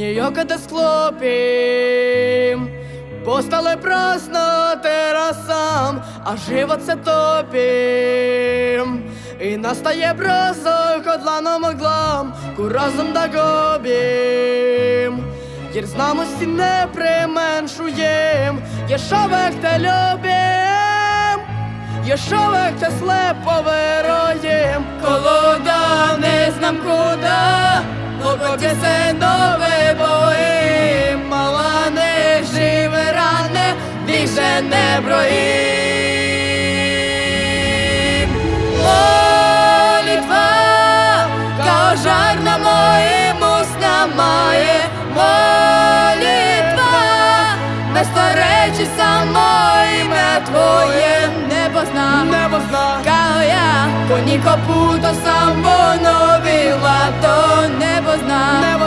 Йоката склопім, постали праздно терасам, а живот це топім. І настає бразок одланом оглам, куразом да гобім. Єр знамості не применшуєм, єшовек те любим, єшовек те слепо вироєм, колода броїм. Молитва, kao žar na mojim usnama je molitva Mesto reći samo ime tvoje Nebo zna, nebo zna Kao ja, ko niko puto sam ponovila to Nebo zna, nebo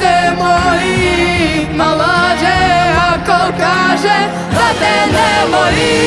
се док мала же, а ако каже, за те не мої